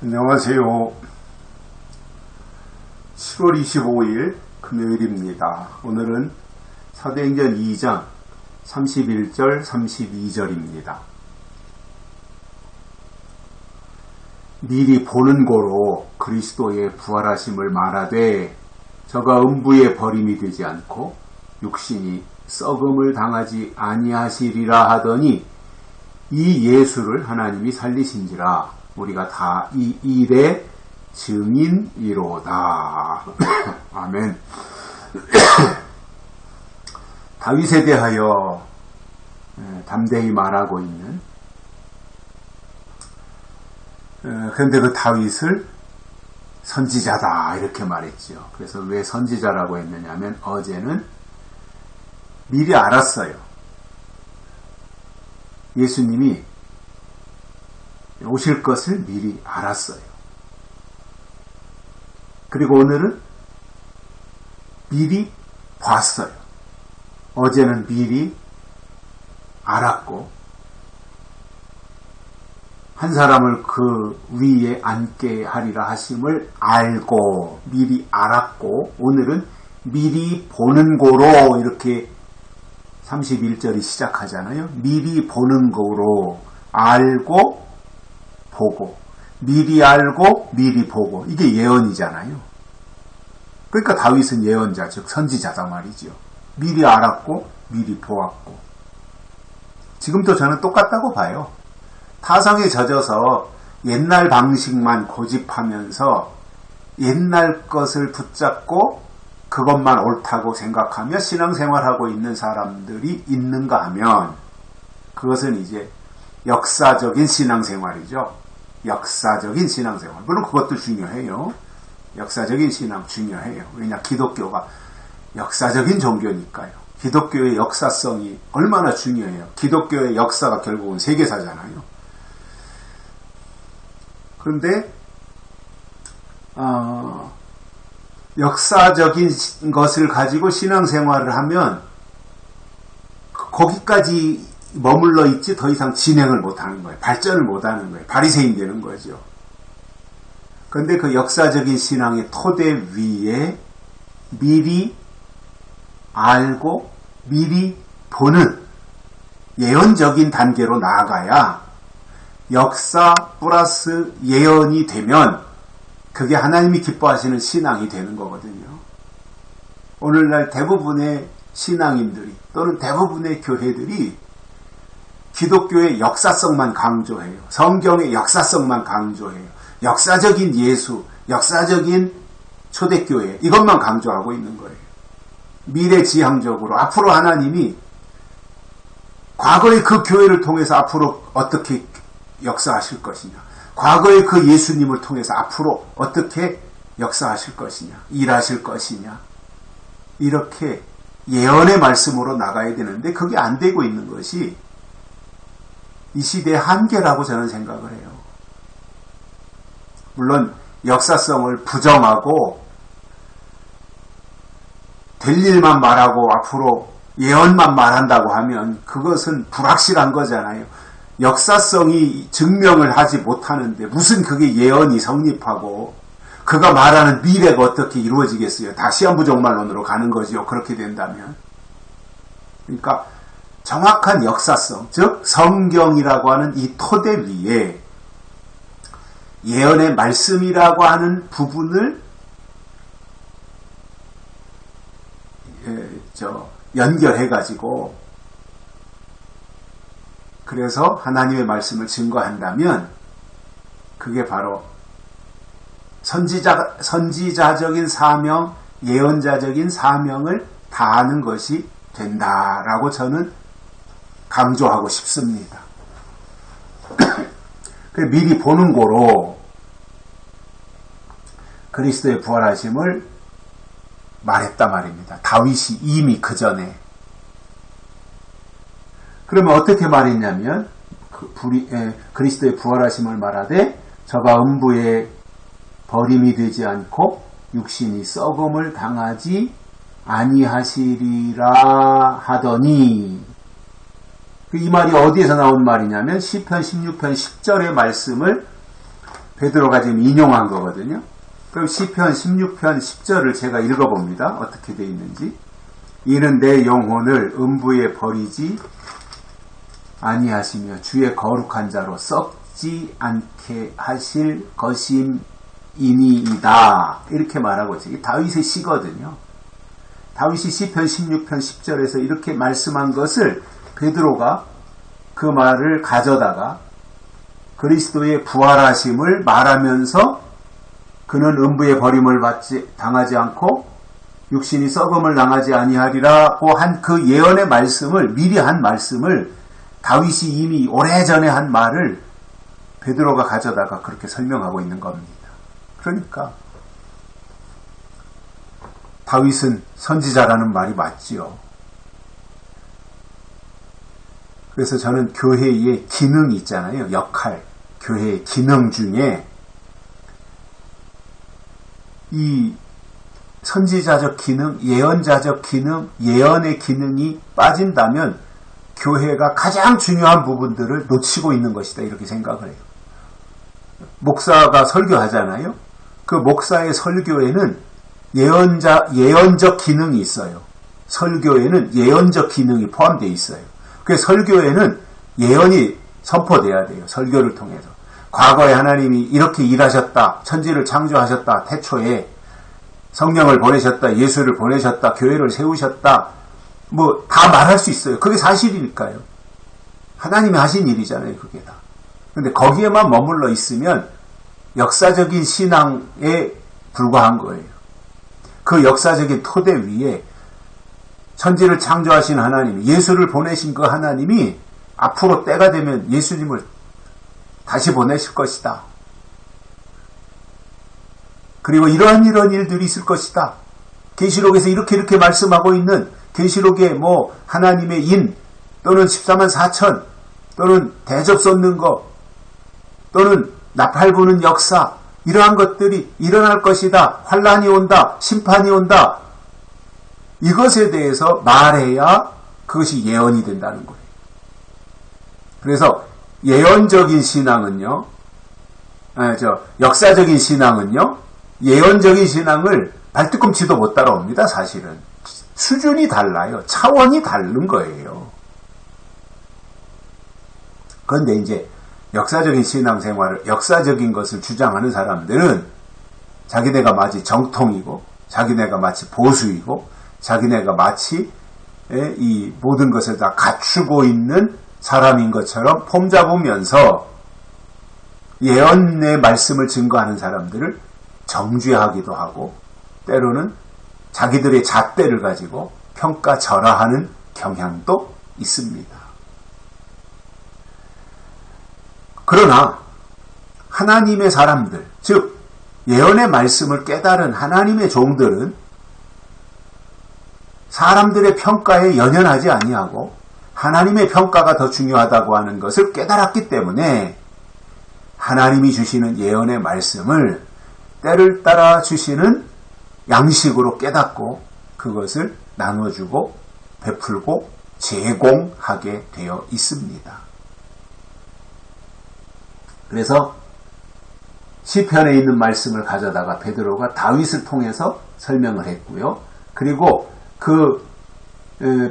안녕하세요. 7월 25일 금요일입니다. 오늘은 사도행전 2장 31절 32절입니다. 미리 보는 고로 그리스도의 부활하심을 말하되 저가 음부에 버림이 되지 않고 육신이 썩음을 당하지 아니하시리라 하더니 이 예수를 하나님이 살리신지라 우리가 다 이 일의 증인이로다. 아멘. 다윗에 대하여 담대히 말하고 있는 그런데 그 다윗을 선지자다 이렇게 말했죠. 그래서 왜 선지자라고 했느냐면 어제는 미리 알았어요. 예수님이 오실 것을 미리 알았어요. 그리고 오늘은 미리 봤어요. 어제는 미리 알았고, 한 사람을 그 위에 앉게 하리라 하심을 알고, 미리 알았고, 오늘은 미리 보는 고로 이렇게 31절이 시작하잖아요. 미리 보는 거로 알고 보고 미리 알고 미리 보고 이게 예언이잖아요. 그러니까 다윗은 예언자 즉 선지자다 말이죠. 미리 알았고 미리 보았고 지금도 저는 똑같다고 봐요. 타성에 젖어서 옛날 방식만 고집하면서 옛날 것을 붙잡고 그것만 옳다고 생각하며 신앙생활하고 있는 사람들이 있는가 하면 그것은 이제 역사적인 신앙생활이죠. 역사적인 신앙생활. 물론 그것도 중요해요. 역사적인 신앙 중요해요. 왜냐, 기독교가 역사적인 종교니까요. 기독교의 역사성이 얼마나 중요해요. 기독교의 역사가 결국은 세계사잖아요. 그런데, 어, 역사적인 것을 가지고 신앙생활을 하면 거기까지 머물러 있지 더 이상 진행을 못하는 거예요. 발전을 못하는 거예요. 바리새인 되는 거죠. 그런데 그 역사적인 신앙의 토대 위에 미리 알고 미리 보는 예언적인 단계로 나아가야 역사 플러스 예언이 되면 그게 하나님이 기뻐하시는 신앙이 되는 거거든요. 오늘날 대부분의 신앙인들이 또는 대부분의 교회들이 기독교의 역사성만 강조해요. 성경의 역사성만 강조해요. 역사적인 예수, 역사적인 초대교회 이것만 강조하고 있는 거예요. 미래지향적으로 앞으로 하나님이 과거의 그 교회를 통해서 앞으로 어떻게 역사하실 것이냐. 과거의 그 예수님을 통해서 앞으로 어떻게 역사하실 것이냐. 일하실 것이냐. 이렇게 예언의 말씀으로 나가야 되는데 그게 안 되고 있는 것이 이 시대의 한계라고 저는 생각을 해요. 물론 역사성을 부정하고 될 일만 말하고 앞으로 예언만 말한다고 하면 그것은 불확실한 거잖아요. 역사성이 증명을 하지 못하는데 무슨 그게 예언이 성립하고 그가 말하는 미래가 어떻게 이루어지겠어요? 다시 한 부족말론으로 가는 거죠. 그렇게 된다면. 그러니까 정확한 역사성, 즉 성경이라고 하는 이 토대 위에 예언의 말씀이라고 하는 부분을 연결해 가지고 그래서 하나님의 말씀을 증거한다면 그게 바로 선지자 선지자적인 사명, 예언자적인 사명을 다하는 것이 된다라고 저는 강조하고 싶습니다. 미리 보는 거로 그리스도의 부활하심을 말했단 말입니다. 다윗이 이미 그 전에. 그러면 어떻게 말했냐면 그 불이, 에, 그리스도의 부활하심을 말하되 저가 음부에 버림이 되지 않고 육신이 썩음을 당하지 아니하시리라 하더니 그 이 말이 어디에서 나온 말이냐면 시편 16편 10절의 말씀을 베드로가 지금 인용한 거거든요. 그럼 시편 16편 10절을 제가 읽어봅니다. 어떻게 돼 있는지. 이는 내 영혼을 음부에 버리지 아니하시며 주의 거룩한 자로 썩지 않게 하실 것임이니이다. 이렇게 말하고 있어요. 이 다윗의 시거든요. 다윗이 시편 16편 10절에서 이렇게 말씀한 것을 베드로가 그 말을 가져다가 그리스도의 부활하심을 말하면서 그는 음부의 버림을 받지 당하지 않고 육신이 썩음을 당하지 아니하리라고 한 그 예언의 말씀을 미리 한 말씀을 다윗이 이미 오래전에 한 말을 베드로가 가져다가 그렇게 설명하고 있는 겁니다. 그러니까 다윗은 선지자라는 말이 맞지요. 그래서 저는 교회의 기능이 있잖아요. 역할. 교회의 기능 중에 이 선지자적 기능, 예언자적 기능, 예언의 기능이 빠진다면 교회가 가장 중요한 부분들을 놓치고 있는 것이다. 이렇게 생각을 해요. 목사가 설교하잖아요. 그 목사의 설교에는 예언자, 예언적 기능이 있어요. 설교에는 예언적 기능이 포함되어 있어요. 그 설교에는 예언이 선포돼야 돼요. 설교를 통해서. 과거에 하나님이 이렇게 일하셨다. 천지를 창조하셨다. 태초에 성령을 보내셨다. 예수를 보내셨다. 교회를 세우셨다. 뭐 다 말할 수 있어요. 그게 사실이니까요. 하나님이 하신 일이잖아요. 그게 다. 근데 거기에만 머물러 있으면 역사적인 신앙에 불과한 거예요. 그 역사적인 토대 위에 천지를 창조하신 하나님, 예수를 보내신 그 하나님이 앞으로 때가 되면 예수님을 다시 보내실 것이다. 그리고 이러한 이런 일들이 있을 것이다. 계시록에서 이렇게 이렇게 말씀하고 있는 계시록의 뭐 하나님의 인 또는 14만 4천 또는 대접 쏟는 것 또는 나팔 부는 역사 이러한 것들이 일어날 것이다. 환란이 온다. 심판이 온다. 이것에 대해서 말해야 그것이 예언이 된다는 거예요. 그래서 예언적인 신앙은요, 아, 저 역사적인 신앙은요, 예언적인 신앙을 발뒤꿈치도 못 따라옵니다. 사실은 수준이 달라요. 차원이 다른 거예요. 그런데 이제 역사적인 신앙생활을 역사적인 것을 주장하는 사람들은 자기네가 마치 정통이고 자기네가 마치 보수이고 자기네가 마치 이 모든 것을 다 갖추고 있는 사람인 것처럼 폼 잡으면서 예언의 말씀을 증거하는 사람들을 정죄하기도 하고 때로는 자기들의 잣대를 가지고 평가절하하는 경향도 있습니다. 그러나 하나님의 사람들, 즉 예언의 말씀을 깨달은 하나님의 종들은 사람들의 평가에 연연하지 아니하고 하나님의 평가가 더 중요하다고 하는 것을 깨달았기 때문에 하나님이 주시는 예언의 말씀을 때를 따라 주시는 양식으로 깨닫고 그것을 나눠주고 베풀고 제공하게 되어 있습니다. 그래서 시편에 있는 말씀을 가져다가 베드로가 다윗을 통해서 설명을 했고요. 그리고 그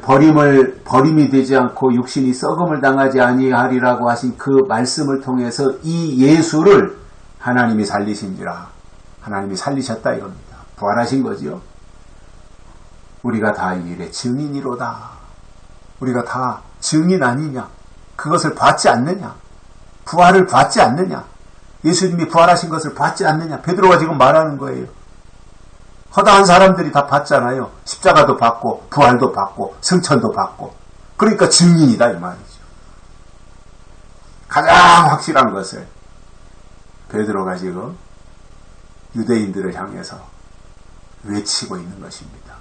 버림을 버림이 되지 않고 육신이 썩음을 당하지 아니하리라고 하신 그 말씀을 통해서 이 예수를 하나님이 살리신지라 하나님이 살리셨다 이겁니다. 부활하신 거지요. 우리가 다 이 일의 증인이로다. 우리가 다 증인 아니냐? 그것을 받지 않느냐? 부활을 받지 않느냐? 예수님이 부활하신 것을 받지 않느냐? 베드로가 지금 말하는 거예요. 허다한 사람들이 다 받잖아요. 십자가도 받고 부활도 받고 승천도 받고 그러니까 증인이다 이 말이죠. 가장 확실한 것을 베드로가 지금 유대인들을 향해서 외치고 있는 것입니다.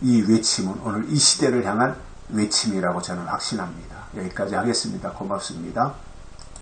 이 외침은 오늘 이 시대를 향한 외침이라고 저는 확신합니다. 여기까지 하겠습니다. 고맙습니다.